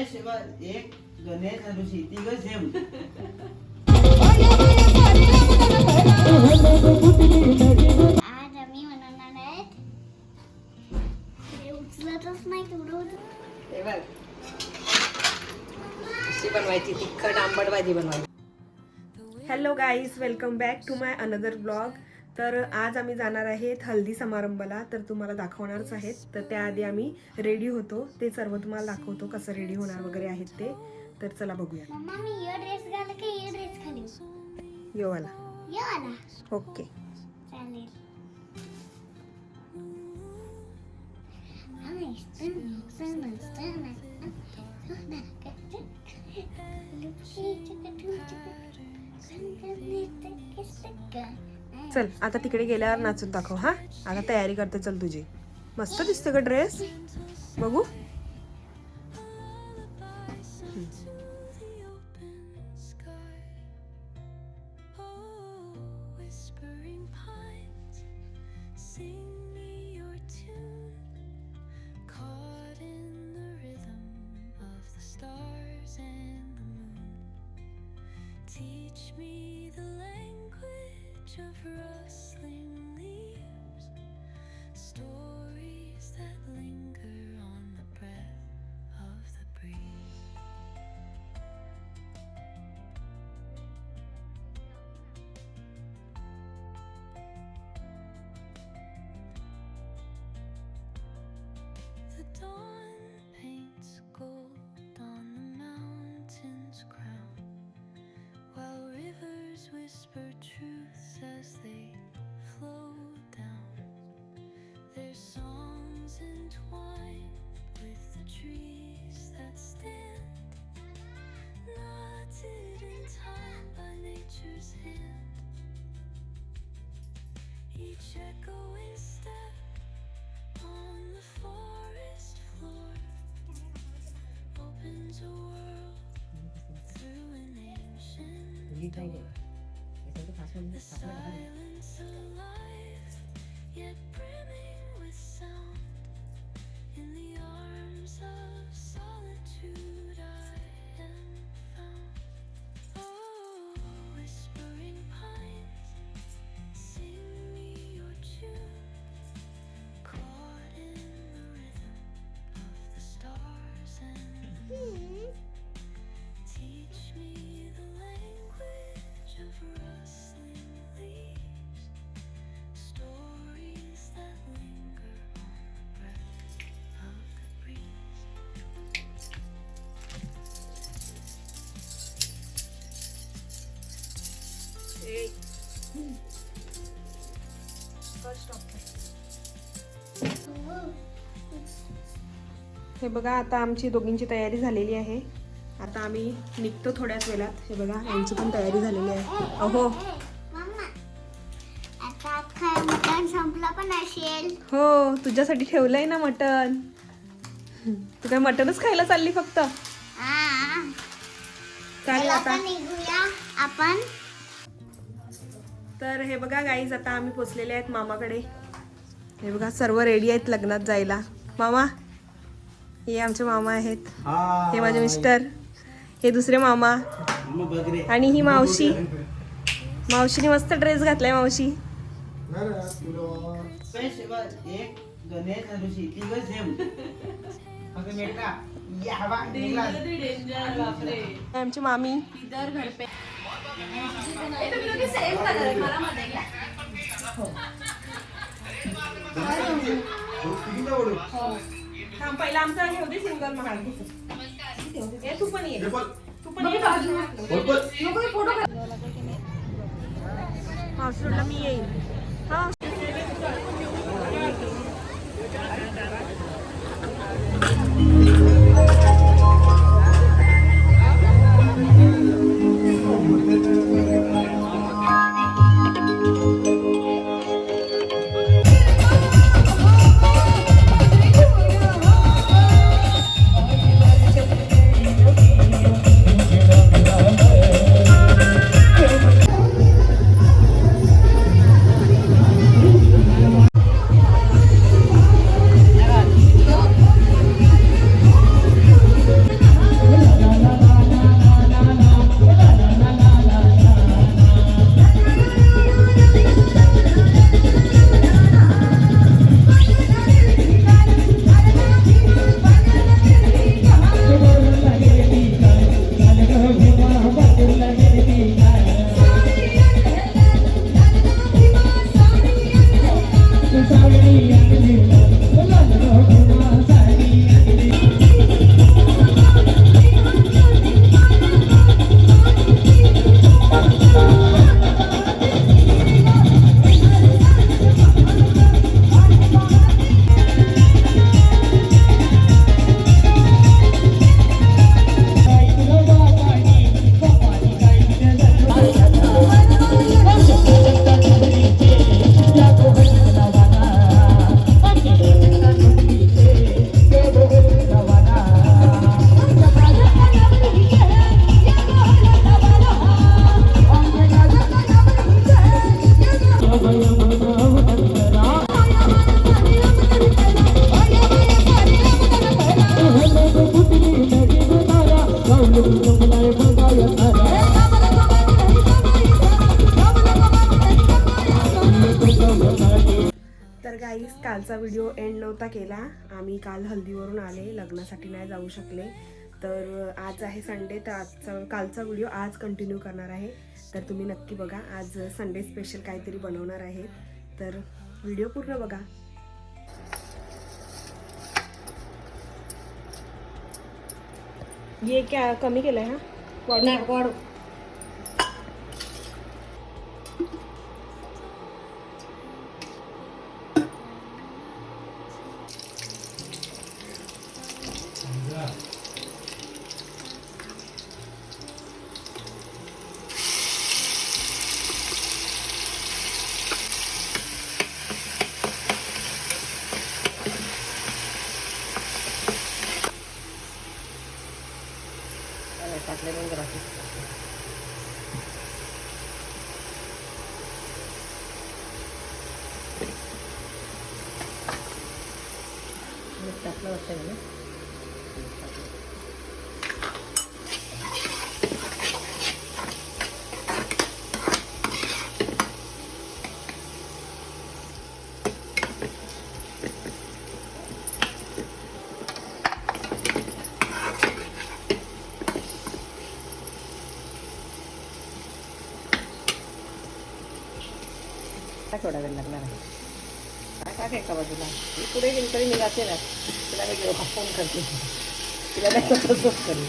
पैसे एक गणेश ऋषी तिघ सेम आज आम्ही बनवणार आहेत. हे उचलतच नाही तेवढं हे बघ. कशी बनवायची? तिखट आंबट भाजी बनवायची. Hello guys welcome back to my another blog तर आज आम्ही जाणार आहेत हल्दी समारंभाला. तर तुम्हाला दाखवणारच आहेत. तर त्याआधी आम्ही रेडी होतो. ते सर्व तुम्हाला दाखवतो कसं रेडी होणार वगैरे आहेत ते. तर चला बघूया. मम्मा मी ये ड्रेस घाल का ये ड्रेस घालू? यो आला ये आला ओके चालेल चल आता तिकडे गेल्यावर नाचून दाखव हा? आता तयारी करते चल तुझी. मस्त दिसत का ड्रेस बघू. Teach me the language. Of rustling leaves, stories whisper truths as they flow down. Their songs entwine with the trees that stand, knotted in time by nature's hand. Each echoing step on the forest floor opens a world through an ancient door. The silence আসলে আপনার हे बघा आता आमची दोघींची तयारी झालेली आहे. आता आम्ही निघतो थोड्याच वेळात. हे बघा यांची पण तयारी झालेली आहे. अहो. पण असेल हो तुझ्यासाठी ठेवलंय ना मटन तू काय मटनच खायला चालली फक्त? चालेल आता. निघूया. आपण तर हे बघा गाईज आता आम्ही पोचलेले आहेत मामाकडे. हे बघा सर्व रेडी आहेत लग्नात जायला. मामा हे आमचे मामा आहेत. हे. माझे मिस्टर हे दुसरे मामा. आणि ही मावशी. मावशीने मस्त ड्रेस घातलाय मावशी. आमची मामी. पहिला आमचा हे होते सिंगल महाल ए, तू पण ये. तू पण ये. म्हटलं मी येईन. आले लग्नासाठी नाही जाऊ शकले. तर आज आहे संडे तर आजचा कालचा व्हिडिओ आज कंटिन्यू करणार आहे. तर तुम्ही नक्की बघा आज संडे स्पेशल काहीतरी बनवणार आहे. तर व्हिडिओ पूर्ण बघा. ये क्या कमी केलं आहे हा काटले गोड टाकले मग जरा मीठ टाकलं वाटतं काय थोडा वेळ लागणार आहे. काय काय एका बाजूला मी पुढे गेली तरी मी जाते ना. तिला मी घेऊ फोन करते. तिला नाही तर तसंच करेल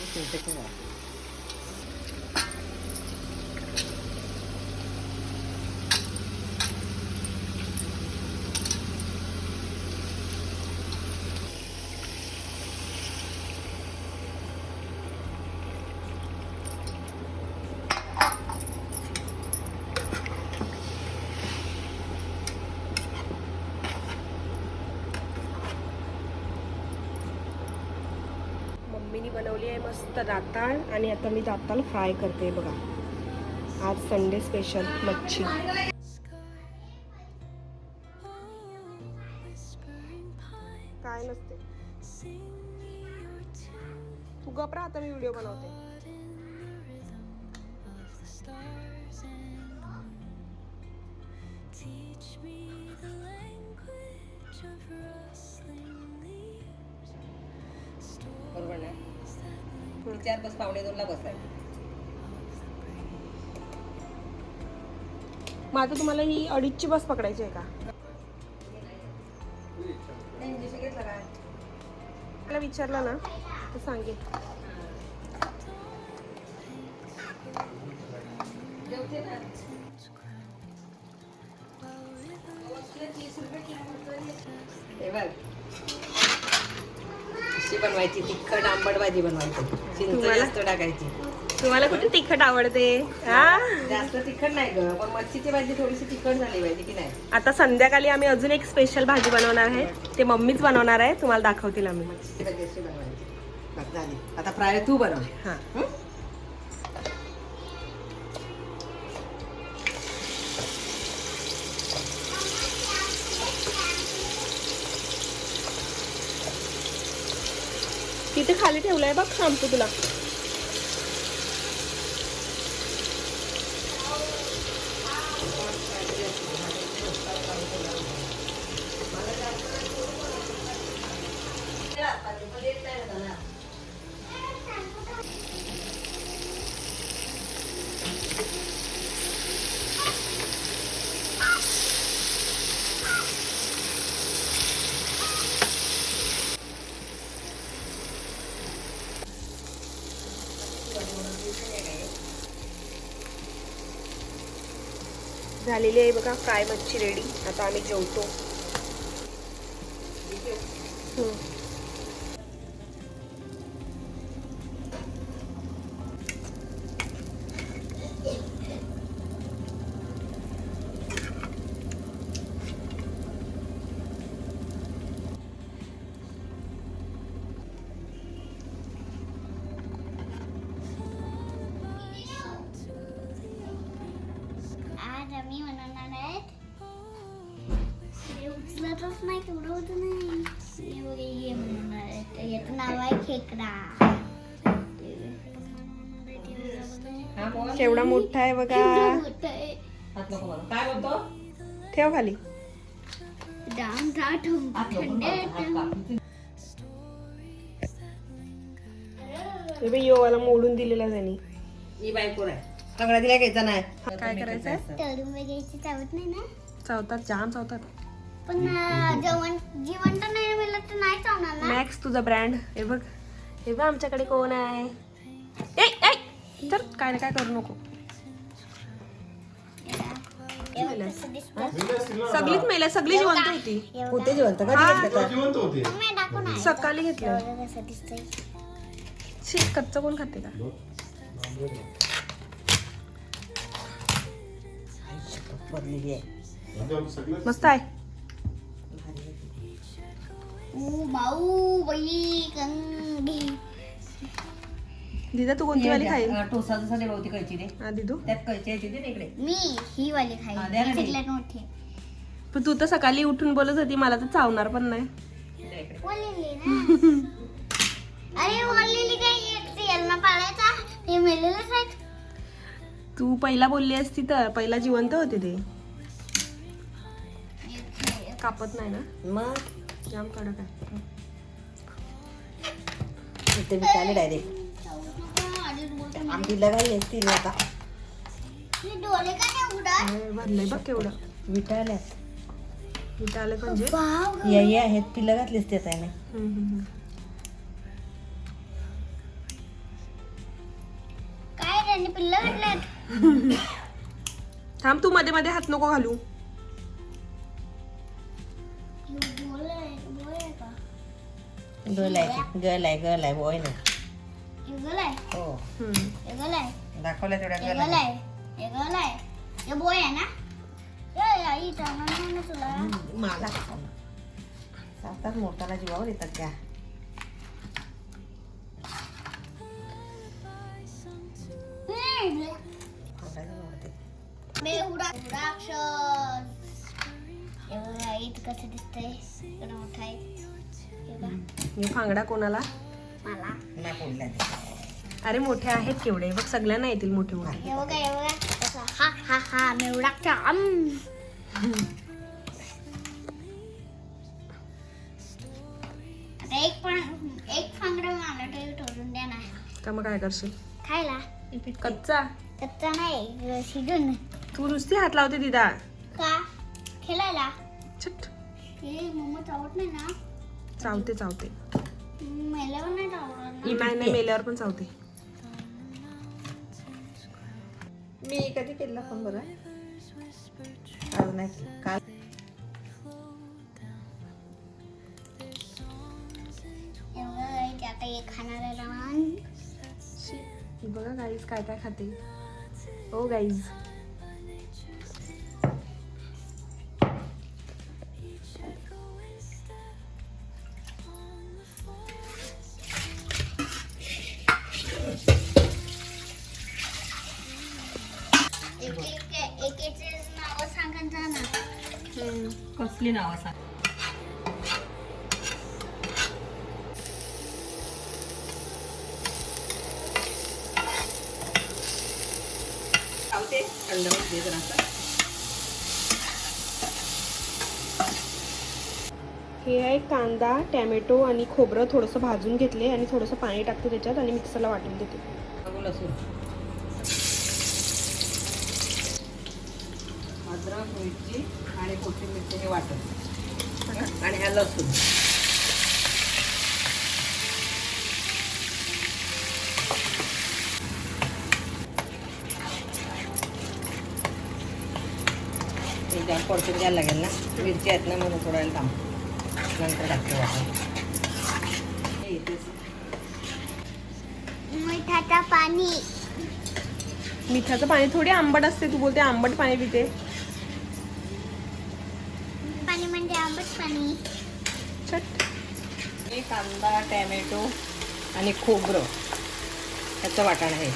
एक मिनिटं ठेवा. बनवली आहे मस्त दाताळ आणि आता मी दाताळ फ्राय करते बघा. आज संडे स्पेशल मच्छी. काय नसते. तू गपरा आता मी व्हिडिओ बनवते. चार बस पावणे दोनला बसायची मग आता तुम्हाला ही अडीचची बस पकडायची आहे का? मला विचारलं ना तर सांगेल हे बघ. कशी बनवायची तिखट आंबट भाजी बनवायची. चिंच तुम्हाला? जास्त टाकायची. तुम्हाला कुठे तिखट आवडते? हा? जास्त तिखट नाही ग पण मच्छीची भाजी थोडीशी तिखट झाली पाहिजे की नाही? आता संध्याकाळी आम्ही अजून एक स्पेशल भाजी बनवणार आहे. ते मम्मीच बनवणार आहे. तुम्हाला दाखवतील आम्ही. मच्छीची भाजी अशी बनवायची. बस झाली. आता फ्राय तू बनव. हां. हं? तिथे खाली ठेवलाय बघ शॅम्पू तुला. झालेली आहे. बघा फ्राय मच्छी रेडी आता आम्ही जेवतो. केवढा मोठा आहे बघा. केवढं मोठं आहे. हात नको मला काय बोलतो? ठेव खाली. थंड मला. हे मोडून दिलेला त्यांनी. ही बायको आहे? सगळ्या दिल्या घ्यायचा नाही. काय करायचंय? तळून वगैरे चावत नाही ना? चावतात जाम चावतात. पण अं, जेवण जिवंत नाही मिळलं तर नाही चावणार ना? मॅक्स तुझा ब्रँड हे बघ. हे बघ आमच्याकडे कोण आहे? ए ए! तर काय ना काय करू नको. सगळीच मेल्या सगळी जिवंत होती. होते जिवंत हा. जिवंत होते. सकाळी घेतलं. शी कच्चं कोण खाते का? मस्त आहे. ओ बाऊ बाई कंगी दिदा तू कोणती वाली खाईल? अं, टोसाचं साठी बहुती कैची दे. हा दिदू. त्यात कैची आहे तिथे इकडे. मी ही वाली हा, खाई द्या ना ती. सगळ्यात मोठी. पण तू तर सकाळी उठून बोलत होती मला तर चावणार पण नाही. द्या इकडे. वळलेली ना. अरे वळलेली काय एक यांना पाळायचा? हे मेलेलंच आहेत. तू पहिला बोलली असती तर पहिला जिवंत होते ते. कापत नाही ना? मग? जाम कडक आहे. विकाले डायरेक्ट आता. डोळे बघ केवढं. इथं आलं म्हणजे? वाव याई आहेत पिल्लं घातलीच त्यात आहे ना हम्म, हम्म, हम्म. काय त्यांनी पिल्लं घातल्यात? थांब तू मध्ये मध्ये हात नको घालू. बोल आहे बोल आहे का गर्ल आहे गर्ल आहे गर्ल आहे बॉय नाही आहे हो. हम्म. युगल आहे दाखवल्या तेवढ्या आहे युगल आहे हे बॉय आहे ना? ए, आई ना तुला. मला सातात मोठाला जीवावर येतात त्या हम्म. आवडायला आवडते. बेहुडा राक्षस हे बघा इथं कसं दिसतंय? इकडं मोठा आहे. हे बघा, हे फांगडा कोणाला? मला. नाही फोडल्या ते. अरे मोठे आहेत केवढे. बघ सगळ्यांना येतील मोठे मोठे. हे बघा हे बघा. हा हा हा. मेवडा चाम आता एक पण एक फांगडा मला तरी तोडून द्या ना का मग काय करशील? खायला. कच्चा. कच्चा नाही शिजून. तू नुसती हात लावते दिदा. का? खेळायला. छट. हे मम्मा चावत नाही ना? चावते चावते. मेल्यावर नाही चावणार ना. नाही नाही मेल्यावर पण चावते. मी कधी केला फोन बरं. नाही केला. हे आता एक खाणार आहे ही बघा गाईज काय काय खाते. ओ गाईज नाव सांग दे जरासं. हे आहे कांदा टॅमॅटो आणि खोबरं थोडंसं भाजून घेतले आणि थोडंसं पाणी टाकते त्याच्यात आणि मिक्सरला वाटून देते. लसूण. अद्रक मिरची आणि कोथिंबीरचे हे वाटण. आणि हा लसूण. हे परतून द्यायला लागेल ना? मिरची आहेत ना म्हणून थोडा थांब. नंतर टाकते हे इथेच मिठाचा पाणी. मिठाचं पाणी थोडी आंबट असते तू बोलते आंबट पाणी पिते पाणी म्हणजे आंबट पाणी. कांदा टॅमॅटो आणि खोबरं. त्याचं वाटण आहे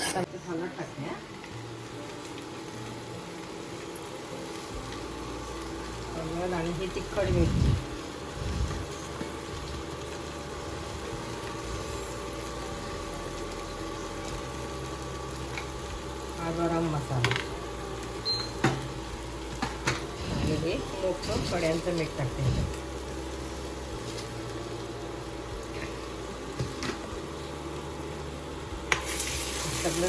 आता ते थांबत टाकते, हा. हळद आणि ही तिखट मिरची हा गरम मसाला. आणि हे मोठं कड्यांचं मीठ टाकते सगळं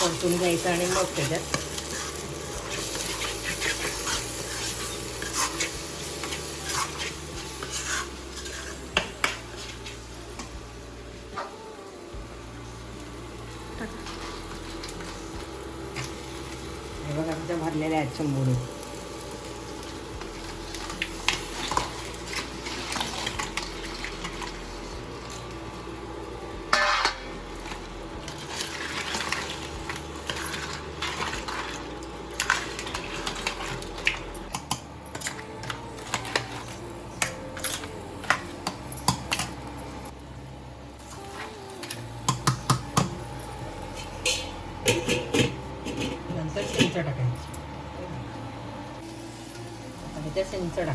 परतून घ्यायचं आणि मग त्याच्यात भरलेल्या आहेत शंभर नंतर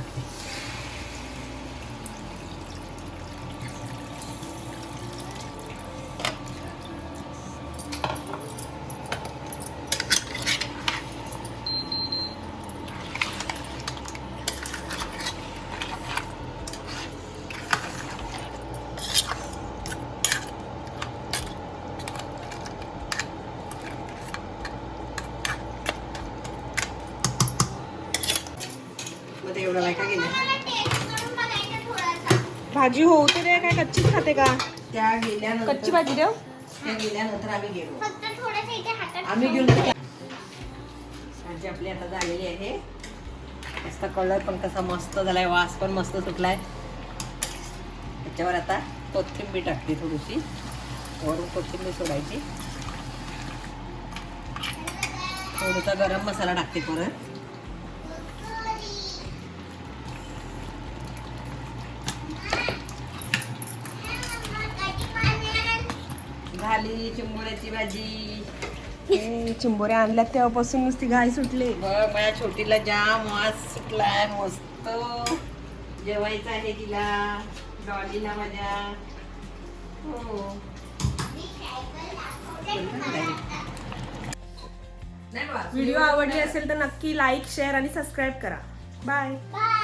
एवढं नाही का गेलं मला टेस्ट करून बघायचं थोडासा. भाजी होऊ तर दे काय कच्चीच खाते का? त्या गेल्यानंतर कच्ची भाजी देव? त्या गेल्यानंतर आम्ही गेलो. आम्ही घेऊन. भाजी आपली आता झालेली आहे. मस्त कलर पण कसा मस्त झालाय वास पण मस्त सुटलाय. त्याच्यावर आता कोथिंबीर टाकते थोडीशी. वरून कोथिंबीर सोडायची. थोडासा गरम मसाला टाकते परत. झाली चिंबोळ्याची भाजी. चिंबोऱ्या आणल्यात तेव्हापासून नुसती घाई सुटली. बघ माझ्या छोटीला जाम वास सुटलाय मस्त. जेवायचं आहे तिला डॉलीला माझ्या. हो. व्हिडिओ आवडली असेल तर नक्की लाईक शेअर आणि सबस्क्राईब करा. बाय. बाय.